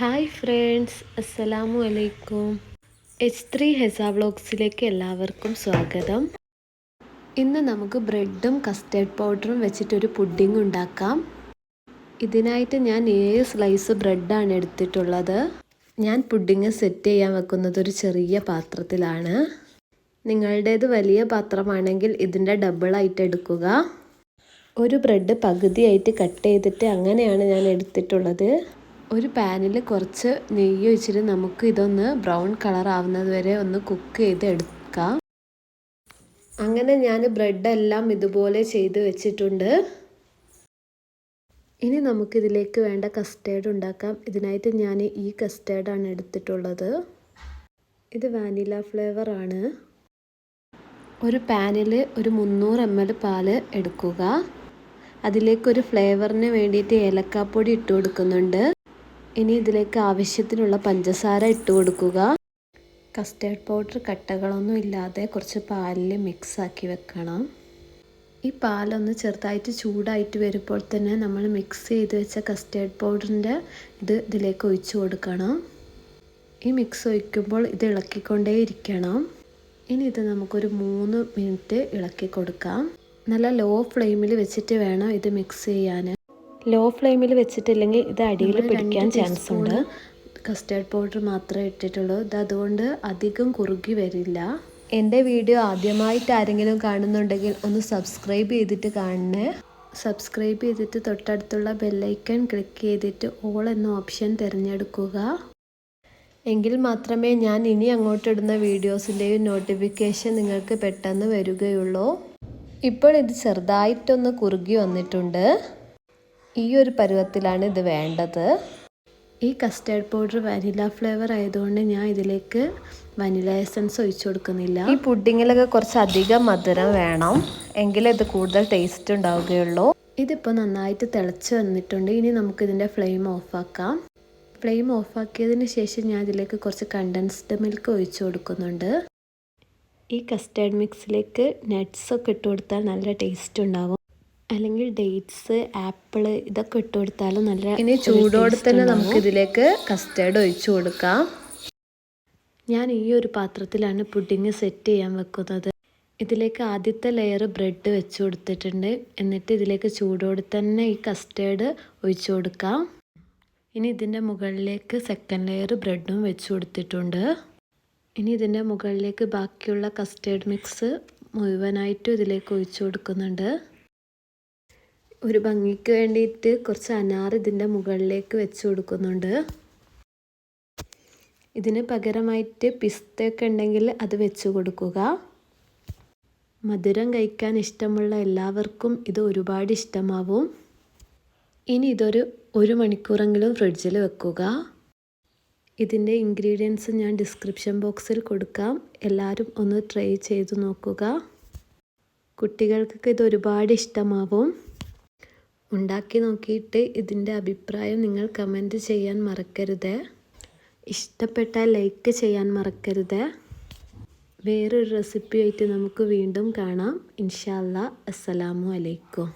Hi friends അസ്സലാമു അലൈക്കും. H three Hesa വ്ളോഗ്സിലേക്ക് എല്ലാവർക്കും സ്വാഗതം. ഇന്ന് നമുക്ക് ബ്രെഡും കസ്റ്റേർഡ് പൗഡറും വെച്ചിട്ടൊരു പുഡിംഗ് ഉണ്ടാക്കാം. ഇതിനായിട്ട് ഞാൻ ഏഴ് സ്ലൈസ് ബ്രെഡാണ് എടുത്തിട്ടുള്ളത്. ഞാൻ പുഡിങ് സെറ്റ് ചെയ്യാൻ വെക്കുന്നത് ഒരു ചെറിയ പാത്രത്തിലാണ്. നിങ്ങളുടേത് വലിയ പാത്രമാണെങ്കിൽ ഇതിന്റെ ഡബിളായിട്ട് എടുക്കുക. ഒരു ബ്രെഡ് പകുതിയായിട്ട് കട്ട് ചെയ്തിട്ട് അങ്ങനെയാണ് ഞാൻ എടുത്തിട്ടുള്ളത്. ഒരു പാനിൽ കുറച്ച് നെയ്യ് ഒഴിച്ചിട്ട് നമുക്ക് ഇതൊന്ന് ബ്രൗൺ കളർ ആവുന്നത് വരെ ഒന്ന് കുക്ക് ചെയ്ത് എടുക്കാം. അങ്ങനെ ഞാൻ ബ്രെഡെല്ലാം ഇതുപോലെ ചെയ്ത് വെച്ചിട്ടുണ്ട്. ഇനി നമുക്കിതിലേക്ക് വേണ്ട കസ്റ്റേർഡ് ഉണ്ടാക്കാം. ഇതിനായിട്ട് ഞാൻ ഈ കസ്റ്റേർഡാണ് എടുത്തിട്ടുള്ളത്. ഇത് വാനില ഫ്ലേവർ ആണ്. ഒരു പാനിൽ ഒരു മുന്നൂറ് എം എൽ പാൽ എടുക്കുക. അതിലേക്കൊരു ഫ്ലേവറിന് വേണ്ടിയിട്ട് ഏലക്കാപ്പൊടി ഇട്ട് കൊടുക്കുന്നുണ്ട്. ഇനി ഇതിലേക്ക് ആവശ്യത്തിനുള്ള പഞ്ചസാര ഇട്ട് കൊടുക്കുക. കസ്റ്റേർഡ് പൗഡർ കട്ടകളൊന്നും ഇല്ലാതെ കുറച്ച് പാലിൽ മിക്സ് ആക്കി വെക്കണം. ഈ പാലൊന്ന് ചെറുതായിട്ട് ചൂടായിട്ട് വരുമ്പോൾ തന്നെ നമ്മൾ മിക്സ് ചെയ്ത് വെച്ച കസ്റ്റേർഡ് പൗഡറിന്റെ ഇത് ഇതിലേക്ക് ഒഴിച്ചു കൊടുക്കണം. ഈ മിക്സ് ഒഴിക്കുമ്പോൾ ഇത് ഇളക്കിക്കൊണ്ടേ ഇരിക്കണം. ഇനി ഇത് നമുക്കൊരു മൂന്ന് മിനിറ്റ് ഇളക്കി കൊടുക്കാം. നല്ല ലോ ഫ്ലെയിമിൽ വെച്ചിട്ട് വേണം ഇത് മിക്സ് ചെയ്യാൻ ലോ ഫ്ലെയിമിൽ വെച്ചിട്ടില്ലെങ്കിൽ ഇത് അടിയിൽ പിടിക്കാൻ ചാൻസ് ഉണ്ട് കസ്റ്റേർഡ് പൗഡർ മാത്രമേ ഇട്ടിട്ടുള്ളൂ. ഇത് അതുകൊണ്ട് അധികം കുറുകി വരില്ല. എന്റെ വീഡിയോ ആദ്യമായിട്ട് ആരെങ്കിലും കാണുന്നുണ്ടെങ്കിൽ ഒന്ന് സബ്സ്ക്രൈബ് ചെയ്തിട്ട് കാണണേ. സബ്സ്ക്രൈബ് ചെയ്തിട്ട് തൊട്ടടുത്തുള്ള ബെല്ലൈക്കൺ ക്ലിക്ക് ചെയ്തിട്ട് ഓൾ എന്ന ഓപ്ഷൻ തിരഞ്ഞെടുക്കുക. എങ്കിൽ മാത്രമേ ഞാൻ ഇനി അങ്ങോട്ടിടുന്ന വീഡിയോസിന്റെയും നോട്ടിഫിക്കേഷൻ നിങ്ങൾക്ക് പെട്ടെന്ന് വരികയുള്ളൂ. ഇപ്പോൾ ഇത് ചെറുതായിട്ടൊന്ന് കുറുകി വന്നിട്ടുണ്ട്. ഈ ഒരു പരുവത്തിലാണ് ഇത് വേണ്ടത്. ഈ കസ്റ്റേർഡ് പൗഡർ വനില ഫ്ലേവർ ആയതുകൊണ്ട് ഞാൻ ഇതിലേക്ക് വനില എസൻസ് ഒഴിച്ചു കൊടുക്കുന്നില്ല. ഈ പുഡിങ്ങിലൊക്കെ കുറച്ച് അധികം മധുരം വേണം. എങ്കിലേ ഇത് കൂടുതൽ ടേസ്റ്റ് ഉണ്ടാവുകയുള്ളൂ. ഇതിപ്പോൾ നന്നായിട്ട് തിളച്ച് വന്നിട്ടുണ്ട്. ഇനി നമുക്കിതിന്റെ ഫ്ലെയിം ഓഫാക്കാം ഫ്ലെയിം ഓഫാക്കിയതിന് ശേഷം ഞാൻ ഇതിലേക്ക് കുറച്ച് കണ്ടൻസ്ഡ് മിൽക്ക് ഒഴിച്ചു കൊടുക്കുന്നുണ്ട്. ഈ കസ്റ്റേർഡ് മിക്സിലേക്ക് നട്ട്സൊക്കെ ഇട്ട് കൊടുത്താൽ നല്ല ടേസ്റ്റ് ഉണ്ടാവും. അല്ലെങ്കിൽ ഡേറ്റ്സ് ആപ്പിൾ ഇതൊക്കെ ഇട്ട് കൊടുത്താലും നല്ല ഇനി ചൂടോടെ തന്നെ നമുക്ക് ഇതിലേക്ക് കസ്റ്റേർഡ് ഒഴിച്ചു കൊടുക്കാം. ഞാൻ ഈ ഒരു പാത്രത്തിലാണ് പുഡിങ് സെറ്റ് ചെയ്യാൻ വെക്കുന്നത്. ഇതിലേക്ക് ആദ്യത്തെ ലെയർ ബ്രെഡ് വെച്ച് കൊടുത്തിട്ടുണ്ട്. എന്നിട്ട് ഇതിലേക്ക് ചൂടോടെ തന്നെ ഈ കസ്റ്റേർഡ് ഒഴിച്ചു കൊടുക്കാം. ഇനി ഇതിന്റെ മുകളിലേക്ക് സെക്കൻഡ് ലെയർ ബ്രെഡും വെച്ച് കൊടുത്തിട്ടുണ്ട്. ഇനി ഇതിന്റെ മുകളിലേക്ക് ബാക്കിയുള്ള കസ്റ്റേർഡ് മിക്സ് മുഴുവനായിട്ടും ഇതിലേക്ക് ഒഴിച്ചു കൊടുക്കുന്നുണ്ട്. ഒരു ഭംഗിക്ക് വേണ്ടിയിട്ട് കുറച്ച് അനാർ ഇതിന്റെ മുകളിലേക്ക് വെച്ച് കൊടുക്കുന്നുണ്ട്. ഇതിന് പകരമായിട്ട് പിസ്തയൊക്കെ ഉണ്ടെങ്കിൽ അത് വെച്ച് കൊടുക്കുക. മധുരം കഴിക്കാൻ ഇഷ്ടമുള്ള എല്ലാവർക്കും ഇത് ഒരുപാട് ഇഷ്ടമാവും. ഇനി ഇതൊരു ഒരു മണിക്കൂറെങ്കിലും ഫ്രിഡ്ജിൽ വെക്കുക. ഇതിന്റെ ഇൻഗ്രീഡിയൻസ് ഞാൻ ഡിസ്ക്രിപ്ഷൻ ബോക്സിൽ കൊടുക്കാം. എല്ലാവരും ഒന്ന് ട്രൈ ചെയ്ത് നോക്കുക. കുട്ടികൾക്കൊക്കെ ഇത് ഒരുപാട് ഇഷ്ടമാവും. ഉണ്ടാക്കി നോക്കിയിട്ട് ഇതിന്റെ അഭിപ്രായം നിങ്ങൾ കമന്റ് ചെയ്യാൻ മറക്കരുത്. ഇഷ്ടപ്പെട്ടാൽ ലൈക്ക് ചെയ്യാൻ മറക്കരുത്. വേറൊരു റെസിപ്പിയായിട്ട് നമുക്ക് വീണ്ടും കാണാം. ഇൻഷാല്ല അസ്സലാമു അലൈക്കും.